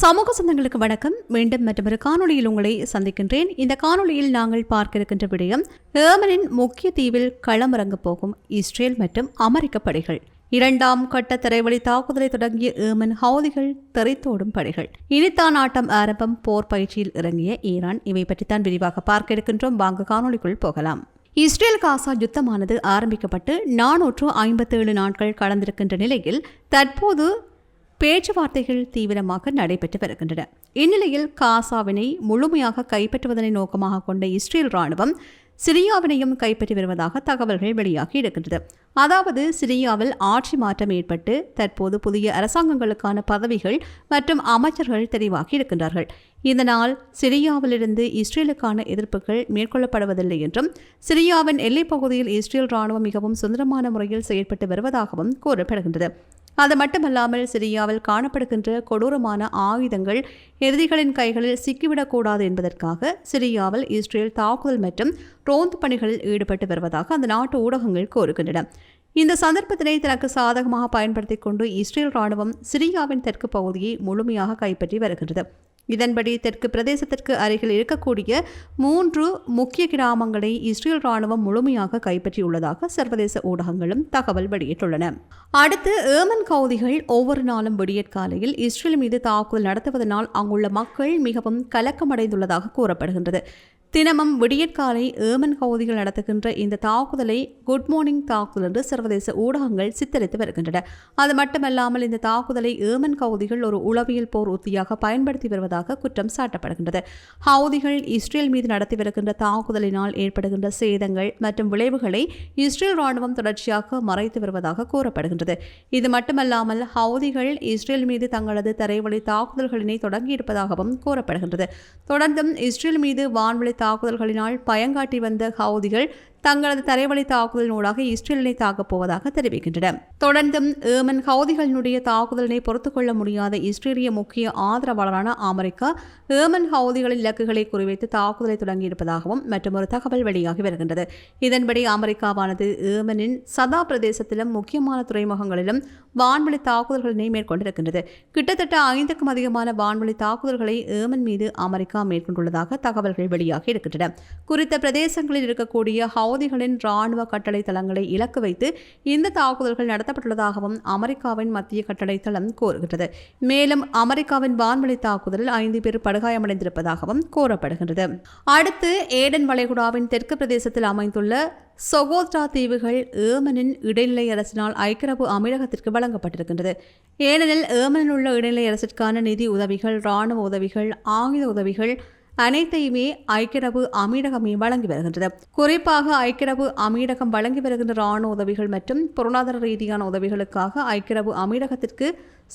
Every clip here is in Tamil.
சமூக சொந்தங்களுக்கு வணக்கம். மீண்டும் மற்றொரு காணொளியில் உங்களை சந்திக்கின்றேன். இந்த காணொளியில் நாங்கள் பார்க்க இருக்கின்ற விடயம் ஏமனின் முக்கிய தீவில் களமிறங்கப் போகும் இஸ்ரேல் மற்றும் அமெரிக்க படைகள். இரண்டாம் கட்ட திரைவழி தாக்குதலை தொடங்கிய ஏமன் ஹவுதிகள் தெரித்தோடும் படைகள். இனித்தான் ஆட்டம் ஆரம்பம் போர் பயிற்சியில் இறங்கிய ஈரான். இவை பற்றித்தான் விரிவாக பார்க்க இருக்கின்றோம் வாங்க காணொளிக்குள் போகலாம். இஸ்ரேல் காசா யுத்தமானது ஆரம்பிக்கப்பட்டு நானூற்று ஐம்பத்தேழு நாட்கள் கடந்திருக்கின்ற நிலையில் தற்போது பேச்சுவார்த்தைகள் தீவிரமாக நடைபெற்று வருகின்றன. இந்நிலையில் காசாவினை முழுமையாக கைப்பற்றுவதனை நோக்கமாக கொண்ட இஸ்ரேல் ராணுவம் சிரியாவினையும் கைப்பற்றி வருவதாக தகவல்கள் வெளியாகி இருக்கின்றது. அதாவது சிரியாவில் ஆட்சி மாற்றம் ஏற்பட்டு தற்போது புதிய அரசாங்கங்களுக்கான பதவிகள் மற்றும் அமைச்சர்கள் தெரிவாகி இருக்கின்றார்கள். இதனால் சிரியாவிலிருந்து இஸ்ரேலுக்கான எதிர்ப்புகள் மேற்கொள்ளப்படுவதில்லை என்றும் சிரியாவின் எல்லைப் பகுதியில் இஸ்ரேல் ராணுவம் மிகவும் சுதந்திரமான முறையில் செயல்பட்டு வருவதாகவும் கூறப்படுகின்றது. அது மட்டுமல்லாமல் சிரியாவில் காணப்படுகின்ற கொடூரமான ஆயுதங்கள் எதிரிகளின் கைகளில் சிக்கிவிடக்கூடாது என்பதற்காக சிரியாவில் இஸ்ரேல் தாக்குதல் மற்றும் ரோந்து பணிகளில் ஈடுபட்டு வருவதாக அந்த நாட்டு ஊடகங்கள் கூறுகின்றன. இந்த சந்தர்ப்பத்தினை தனக்கு சாதகமாக பயன்படுத்தி கொண்டு இஸ்ரேல் ராணுவம் சிரியாவின் தெற்கு பகுதியை முழுமையாக கைப்பற்றி வருகின்றது. இதன்படி தெற்கு பிரதேசத்திற்கு அருகில் இருக்கக்கூடிய மூன்று முக்கிய கிராமங்களை இஸ்ரேல் ராணுவம் முழுமையாக கைப்பற்றியுள்ளதாக சர்வதேச ஊடகங்களும் தகவல் வெளியிட்டுள்ளன. அடுத்து ஏமன் கவுதிகள் ஒவ்வொரு நாளும் விடியற்காலையில் இஸ்ரேல் மீது தாக்குதல் நடத்துவதனால் அங்குள்ள மக்கள் மிகவும் கலக்கமடைந்துள்ளதாக கூறப்படுகின்றது. தினமும் விடியற்காலை ஏமன் கவுதிகள் நடத்துகின்ற இந்த தாக்குதலை குட் மார்னிங் தாக்குதல் என்று சர்வதேச ஊடகங்கள் சித்தரித்து வருகின்றன. அது மட்டுமல்லாமல் இந்த தாக்குதலை ஏமன் கவுதிகள் ஒரு உளவியல் போர் உத்தியாக பயன்படுத்தி வருவதாக குற்றம் சாட்டப்படுகின்றது. ஹவுதிகள் இஸ்ரேல் மீது நடத்தி வருகின்ற தாக்குதலினால் ஏற்படுகின்ற சேதங்கள் மற்றும் விளைவுகளை இஸ்ரேல் ராணுவம் தொடர்ச்சியாக மறைத்து வருவதாக கூறப்படுகின்றது. இது மட்டுமல்லாமல் ஹவுதிகள் இஸ்ரேல் மீது தங்களது தரைவழி தாக்குதல்களினை தொடங்கியிருப்பதாகவும் கூறப்படுகின்றது. தொடர்ந்தும் இஸ்ரேல் மீது வான்வழி தாக்குதல்களினால் பயங்காட்டி வந்த ஹவுதிகள் தங்களது தரைவழி தாக்குதலினூடாக இஸ்ரேலினை தாக்கப் போவதாக தெரிவிக்கின்றன. தொடர்ந்தும் ஏமன் ஹவுதிகளினுடைய தாக்குதலினை பொறுத்துக்கொள்ள முடியாத இஸ்ரேலிய முக்கிய ஆதரவாளரான அமெரிக்கா ஏமன் ஹவுதிகளின் இலக்குகளை குறிவைத்து தாக்குதலை தொடங்கியிருப்பதாகவும் மற்றும் ஒரு தகவல் வெளியாகி வருகின்றது. இதன்படி அமெரிக்காவானது ஏமனின் சதா பிரதேசத்திலும் முக்கியமான துறைமுகங்களிலும் வான்வழி தாக்குதல்களினை மேற்கொண்டிருக்கின்றது. கிட்டத்தட்ட ஐந்துக்கும் அதிகமான வான்வழி தாக்குதல்களை ஏமன் மீது அமெரிக்கா மேற்கொண்டுள்ளதாக தகவல்கள் வெளியாகி இருக்கின்றன. குறித்த பிரதேசங்களில் இருக்கக்கூடிய சவுதிகளின் ராணுவ கட்டளை தளங்களை இலக்கு வைத்து இந்த தாக்குதல்கள் நடத்தப்பட்டுள்ளதாகவும் அமெரிக்காவின் மத்திய கட்டளை தளம் கோருகின்றது மேலும் அமெரிக்காவின் வான்வழி தாக்குதலில் ஐந்து பேர் படுகாயமடைந்திருப்பதாகவும் கூறப்படுகின்றது. அடுத்து ஏடன் வளைகுடாவின் தெற்கு பிரதேசத்தில் அமைந்துள்ள சொகோத்ரா தீவுகள் ஏமனின் இடைநிலை அரசினால் ஐக்கிரபு அமீரகத்திற்கு வழங்கப்பட்டிருக்கின்றது. ஏனெனில் ஏமனில் உள்ள இடைநிலை அரசிற்கான நிதி உதவிகள் இராணுவ உதவிகள் ஆயுத உதவிகள் அனைத்தையுமே ஐக்கியரபு அமீரகமே வழங்கி வருகின்றது. குறிப்பாக ஐக்கியரபு அமீரகம் வழங்கி வருகின்ற ராணுவ உதவிகள் மற்றும் பொருளாதார ரீதியான உதவிகளுக்காக ஐக்கியரபு அமீரகத்திற்கு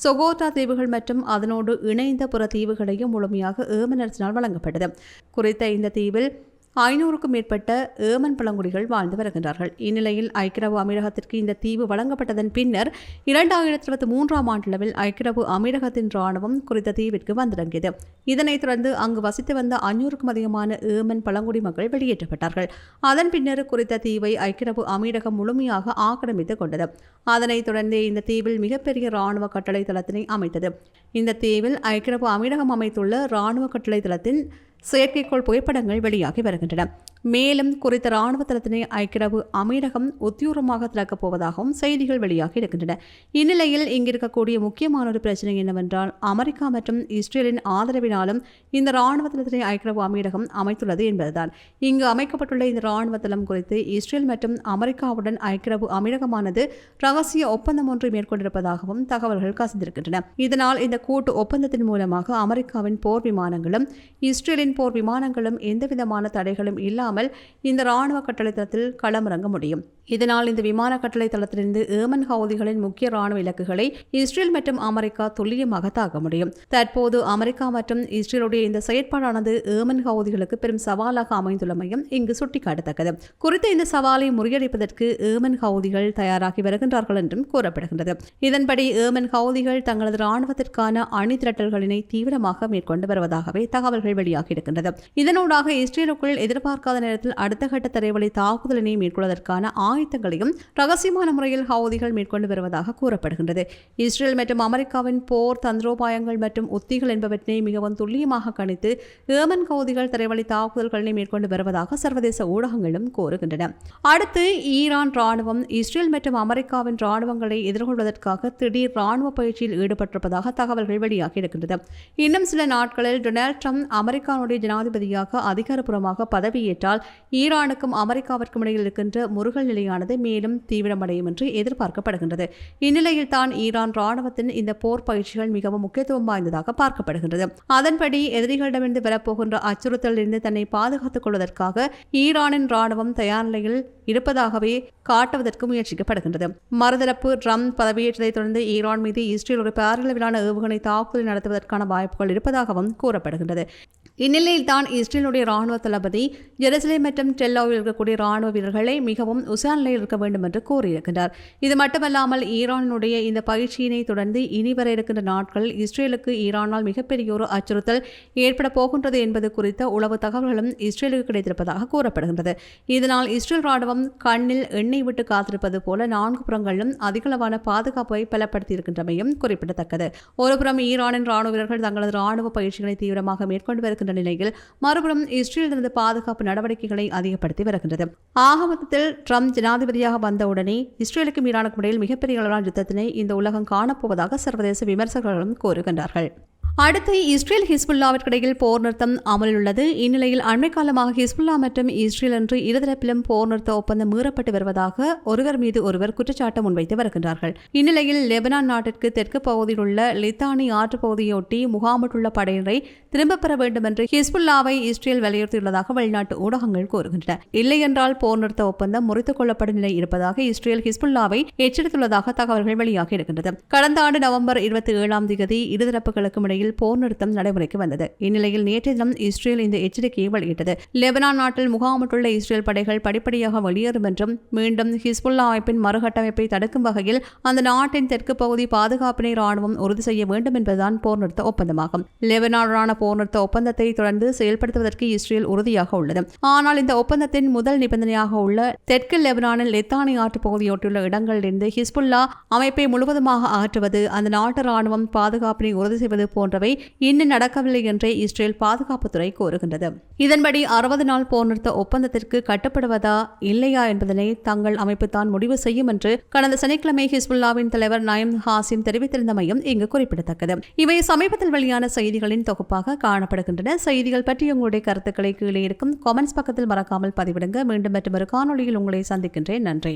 சொகோட்டா தீவுகள் மற்றும் அதனோடு இணைந்த புற தீவுகளையும் முழுமையாக ஏமன் வழங்கப்பட்டது குறித்த இந்த தீவில் ஐநூறுக்கும் மேற்பட்ட ஏமன் பழங்குடிகள் வாழ்ந்து வருகின்றார்கள். இந்நிலையில் ஐக்கிரவு அமீரகத்திற்கு இந்த தீவு வழங்கப்பட்டதன் பின்னர் இரண்டாயிரத்தி இருபத்தி மூன்றாம் ஆண்டளவில் ஐக்கிரவு அமீரகத்தின் ராணுவம் குறித்த தீவிற்கு வந்திறங்கியது. இதனைத் தொடர்ந்து அங்கு வசித்து வந்த அஞ்சூறுக்கும் அதிகமான ஏமன் பழங்குடி மக்கள் வெளியேற்றப்பட்டார்கள். அதன் பின்னர் குறித்த தீவை ஐக்கிரவு அமீரகம் முழுமையாக ஆக்கிரமித்துக் கொண்டது. அதனைத் தொடர்ந்து இந்த தீவில் மிகப்பெரிய ராணுவ கட்டளை தளத்தினை அமைத்தது. இந்த தீவில் ஐக்கிரவு அமீரகம் அமைத்துள்ள ராணுவ கட்டளை தளத்தின் செயற்கைக்கோள் புகைப்படங்கள் வெளியாகி வருகின்றன. மேலும் குறித்த ராணுவ தளத்தினை ஐக்கிரவு அமீரகம் உத்தியூரமாக திறக்கப் போவதாகவும் செய்திகள் வெளியாகி இருக்கின்றன. இந்நிலையில் இங்கிருக்கக்கூடிய முக்கியமான ஒரு பிரச்சனை என்னவென்றால் அமெரிக்கா மற்றும் இஸ்ரேலின் ஆதரவினாலும் இந்த ராணுவ தளத்தினை ஐக்கிரவு அமீரகம் அமைத்துள்ளது என்பதுதான். இங்கு அமைக்கப்பட்டுள்ள இந்த ராணுவ தளம் குறித்து இஸ்ரேல் மற்றும் அமெரிக்காவுடன் ஐக்கிரவு அமீரகமானது ரகசிய ஒப்பந்தம் ஒன்றை மேற்கொண்டிருப்பதாகவும் தகவல்கள் கசிந்திருக்கின்றன. இதனால் இந்த கூட்டு ஒப்பந்தத்தின் மூலமாக அமெரிக்காவின் போர் விமானங்களும் இஸ்ரேலின் போர் விமானங்களும் எந்தவிதமான தடைகளும் இல்லாமல் இல்லாமல் இந்த இராணுவ கட்டளைத்தளத்தில் களமிறங்க முடியும். இதனால் இந்த விமான கட்டளை தளத்திலிருந்து ஏமன் ஹவுதிகளின் முக்கிய ராணுவ இலக்குகளை இஸ்ரேல் மற்றும் அமெரிக்கா துல்லியமாக தாக்க முடியும். தற்போது அமெரிக்கா மற்றும் இஸ்ரேலுடைய இந்த செயற்பாடானது ஏமன் ஹவுதிகளுக்கு பெரும் சவாலாக அமைந்துள்ளமையும் இங்கு சுட்டிக்காட்டத்தக்கது. குறித்த இந்த சவாலை முறியடிப்பதற்கு ஏமன் ஹவுதிகள் தயாராகி வருகின்றார்கள் என்றும் கூறப்படுகின்றது. இதன்படி ஏமன் ஹவுதிகள் தங்களது ராணுவத்திற்கான அணி திரட்டல்களினை தீவிரமாக மேற்கொண்டு வருவதாகவே தகவல்கள் வெளியாகி இருக்கின்றது. இதனூடாக இஸ்ரேலுக்குள் எதிர்பார்க்காத நேரத்தில் அடுத்த கட்ட தரைவழி தாக்குதலினை மேற்கொள்வதற்கான ஆயத்தங்களையும் ரகசியமான முறையில் ஹவுதிகள் மேற்கொண்டு வருவதாக கூறப்படுகின்றது. இஸ்ரேல் மற்றும் அமெரிக்காவின் போர் தந்திரோபாயங்கள் மற்றும் உத்திகள் என்பவற்றை மிகவும் துல்லியமாக கணித்து ஏமன் ஹவுதிகள் தரைவழி தாக்குதல்களை மேற்கொண்டு வருவதாக சர்வதேச ஊடகங்களும் கூறுகின்றன. அடுத்து ஈரான் ராணுவம் இஸ்ரேல் மற்றும் அமெரிக்காவின் ராணுவங்களை எதிர்கொள்வதற்காக திடீர் ராணுவ பயிற்சியில் ஈடுபட்டிருப்பதாக தகவல்கள் வெளியாகி இருக்கின்றது இன்னும் சில நாட்களில் டொனால்ட் ட்ரம்ப் அமெரிக்காவுடைய ஜனாதிபதியாக அதிகாரப்பூர்வமாக பதவியேற்றால் ஈரானுக்கும் அமெரிக்காவிற்கும் இடையில் இருக்கின்ற முருகல் நிலையானது மேலும் தீவிரமடையும் என்று எதிர்பார்க்கப்படுகின்றது. இந்நிலையில் தான் ஈரான் ராணுவத்தின் இந்த போர் பயிற்சிகள் மிகவும் முக்கியத்துவம் வாய்ந்ததாக பார்க்கப்படுகின்றது. அதன்படி எதிரிகளிடமிருந்து வரப்போகின்ற அச்சுறுத்தலிலிருந்து தன்னை பாதுகாத்துக் கொள்வதற்காக ஈரானின் ராணுவம் தயார் நிலையில் இருப்பதாகவே காட்டுவதற்கு முயற்சிக்கப்படுகின்றது. மறுதரப்பு ட்ரம்ப் பதவியேற்றதைத் தொடர்ந்து ஈரான் மீது இஸ்ரேல் ஒரு பேரளவிலான ஏவுகணை தாக்குதல் நடத்துவதற்கான வாய்ப்புகள் இருப்பதாகவும் கூறப்படுகின்றது. இந்நிலையில் தான் இஸ்ரேலுடைய ராணுவ தளபதி ஜெருசலேம் மற்றும் டெல்லாவில் இருக்கக்கூடிய ராணுவ வீரர்களை மிகவும் உசார் நிலையில் இருக்க வேண்டும் என்று கூறியிருக்கின்றார். இது மட்டுமல்லாமல் ஈரானுடைய இந்த பயிற்சியினை தொடர்ந்து இனி வர இருக்கின்ற நாட்களில் இஸ்ரேலுக்கு ஈரானால் மிகப்பெரிய ஒரு அச்சுறுத்தல் ஏற்பட போகின்றது என்பது குறித்த உளவு தகவல்களும் இஸ்ரேலுக்கு கிடைத்திருப்பதாக கூறப்படுகின்றது. இதனால் இஸ்ரேல் ராணுவம் கண்ணில் எண்ணெய் விட்டு காத்திருப்பது போல நான்கு புறங்களிலும் அதிகளவான பாதுகாப்பை பலப்படுத்தியிருக்கின்றமையும் குறிப்பிடத்தக்கது. ஒருபுறம் ஈரானின் ராணுவ வீரர்கள் தங்களது ராணுவ பயிற்சிகளை தீவிரமாக மேற்கொண்டு இருக்கின்ற நிலையில் மறுபுறம் இஸ்ரேலிருந்து பாதுகாப்பு நடவடிக்கைகளை அதிகப்படுத்தி வருகின்றது. ஆகமத்தில் ட்ரம்ப் ஜனாதிபதியாக வந்தவுடனே இஸ்ரேலுக்கும் ஈரானுக்கும் இடையில் மிகப்பெரிய அளவிலான யுத்தத்தினை இந்த உலகம் காணப்போவதாக சர்வதேச விமர்சகர்களும் கூறுகின்றார்கள். அடுத்து இஸ்ரேல் ஹிஸ்புல்லாவிற்கிடையில் போர் நிறுத்தம் அமலில் உள்ளது இந்நிலையில் அண்மை காலமாக ஹிஸ்புல்லா மற்றும் இஸ்ரேல் என்று இருதரப்பிலும் போர் நிறுத்த ஒப்பந்தம் மீறப்பட்டு வருவதாக ஒருவர் மீது ஒருவர் குற்றச்சாட்டு முன்வைத்து வருகின்றார்கள். இந்நிலையில் லெபனான் நாட்டிற்கு தெற்கு பகுதியில் உள்ள லித்தானி ஆற்று பகுதியொட்டி முகாமிட்டுள்ள படையினரை திரும்பப் பெற வேண்டும் என்று ஹிஸ்புல்லாவை இஸ்ரேல் வலியுறுத்தியுள்ளதாக வெளிநாட்டு ஊடகங்கள் கூறுகின்றன. இல்லையென்றால் போர் நிறுத்த ஒப்பந்தம் முறித்துக் கொள்ளப்படும் நிலை இருப்பதாக இஸ்ரேல் ஹிஸ்புல்லாவை எச்சரித்துள்ளதாக தகவல்கள் வெளியாகி இருக்கின்றது கடந்த ஆண்டு நவம்பர் இருபத்தி ஏழாம் தேதி இருதரப்புகளுக்கும் இடையில் போர் நிறுத்தம் நடைமுறைக்கு வந்தது. இந்நிலையில் நேற்றைய தினம் இஸ்ரேல் இந்த எச்சரிக்கையை வெளியிட்டது. லெபனான் நாட்டில் முகாமிட்டுள்ள இஸ்ரேல் படைகள் படிப்படியாக வெளியேறும் என்றும் மீண்டும் ஹிஸ்புல்லா அமைப்பின் மறுகட்டமைப்பை தடுக்கும் வகையில் அந்த நாட்டின் தெற்கு பகுதி பாதுகாப்பினை ராணுவம் உறுதி செய்ய வேண்டும் என்பதுதான் போர் நிறுத்த ஒப்பந்தமாகும். லெபனானுடனான போர் நிறுத்த ஒப்பந்தத்தை தொடர்ந்து செயல்படுத்துவதற்கு இஸ்ரேல் உறுதியாக உள்ளது. ஆனால் இந்த ஒப்பந்தத்தின் முதல் நிபந்தனையாக உள்ள தெற்கு லெபனானில் லெத்தானி ஆற்று பகுதியொட்டியுள்ள இடங்களிலிருந்து ஹிஸ்புல்லா அமைப்பை முழுவதுமாக அகற்றுவது அந்த நாட்டு ராணுவம் பாதுகாப்பினை உறுதி செய்வது போன்ற போன்றவை இன்னும் நடக்கவில்லை என்றே இஸ்ரேல் பாதுகாப்புத்துறை கூறுகின்றது. இதன்படி அறுபது நாள் போர் நிறுத்த ஒப்பந்தத்திற்கு கட்டுப்படுவதா இல்லையா என்பதனை தங்கள் அமைப்பு தான் முடிவு செய்யும் என்று கடந்த சனிக்கிழமை ஹிஸ்புல்லாவின் தலைவர் நயம் ஹாசிம் தெரிவித்திருந்தமையும் இங்கு குறிப்பிடத்தக்கது. இவை சமீபத்தில் வெளியான செய்திகளின் தொகுப்பாக காணப்படுகின்றன. செய்திகள் பற்றி உங்களுடைய கருத்துக்களை கீழே இருக்கும் கமெண்ட்ஸ் பக்கத்தில் மறக்காமல் பதிவிடுங்க. மீண்டும் மற்றும் ஒரு காணொலியில் உங்களை சந்திக்கின்றேன். நன்றி.